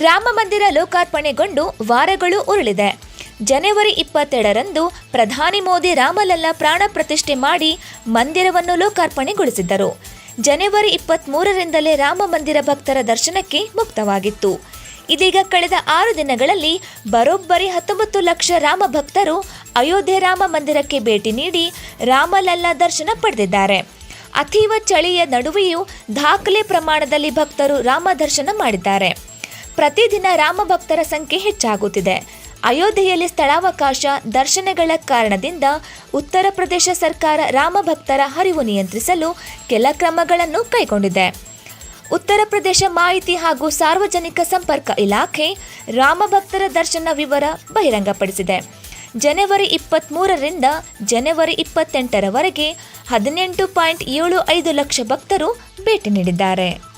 ರಾಮ ಮಂದಿರ ಲೋಕಾರ್ಪಣೆಗೊಂಡು ವಾರಗಳು ಉರುಳಿದೆ. ಜನವರಿ ಇಪ್ಪತ್ತೆರಡರಂದು ಪ್ರಧಾನಿ ಮೋದಿ ರಾಮಲಲ್ಲ ಪ್ರಾಣ ಪ್ರತಿಷ್ಠೆ ಮಾಡಿ ಮಂದಿರವನ್ನು ಲೋಕಾರ್ಪಣೆಗೊಳಿಸಿದ್ದರು. ಜನವರಿ ಇಪ್ಪತ್ತ್ಮೂರರಿಂದಲೇ ರಾಮ ಮಂದಿರ ಭಕ್ತರ ದರ್ಶನಕ್ಕೆ ಮುಕ್ತವಾಗಿತ್ತು. ಇದೀಗ ಕಳೆದ ಆರು ದಿನಗಳಲ್ಲಿ ಬರೋಬ್ಬರಿ ಹತ್ತೊಂಬತ್ತು ಲಕ್ಷ ರಾಮ ಭಕ್ತರು ಅಯೋಧ್ಯೆ ರಾಮ ಮಂದಿರಕ್ಕೆ ಭೇಟಿ ನೀಡಿ ರಾಮಲಲ್ಲ ದರ್ಶನ ಪಡೆದಿದ್ದಾರೆ. ಅತೀವ ಚಳಿಯ ನಡುವೆಯೂ ದಾಖಲೆ ಪ್ರಮಾಣದಲ್ಲಿ ಭಕ್ತರು ರಾಮ ದರ್ಶನ ಮಾಡಿದ್ದಾರೆ. ಪ್ರತಿದಿನ ರಾಮ ಭಕ್ತರ ಸಂಖ್ಯೆ ಹೆಚ್ಚಾಗುತ್ತಿದೆ. ಅಯೋಧ್ಯೆಯಲ್ಲಿ ಸ್ಥಳಾವಕಾಶ ದರ್ಶನಗಳ ಕಾರಣದಿಂದ ಉತ್ತರ ಪ್ರದೇಶ ಸರ್ಕಾರ ರಾಮಭಕ್ತರ ಹರಿವು ನಿಯಂತ್ರಿಸಲು ಕೆಲ ಕ್ರಮಗಳನ್ನು ಕೈಗೊಂಡಿದೆ. ಉತ್ತರ ಪ್ರದೇಶ ಮಾಹಿತಿ ಹಾಗೂ ಸಾರ್ವಜನಿಕ ಸಂಪರ್ಕ ಇಲಾಖೆ ರಾಮ ಭಕ್ತರ ದರ್ಶನ ವಿವರ ಬಹಿರಂಗಪಡಿಸಿದೆ. ಜನವರಿ ಇಪ್ಪತ್ತ್ಮೂರರಿಂದ ಜನವರಿ ಇಪ್ಪತ್ತೆಂಟರವರೆಗೆ ಹದಿನೆಂಟು ಪಾಯಿಂಟ್ ಏಳು ಐದು ಲಕ್ಷ ಭಕ್ತರು ಭೇಟಿ ನೀಡಿದ್ದಾರೆ.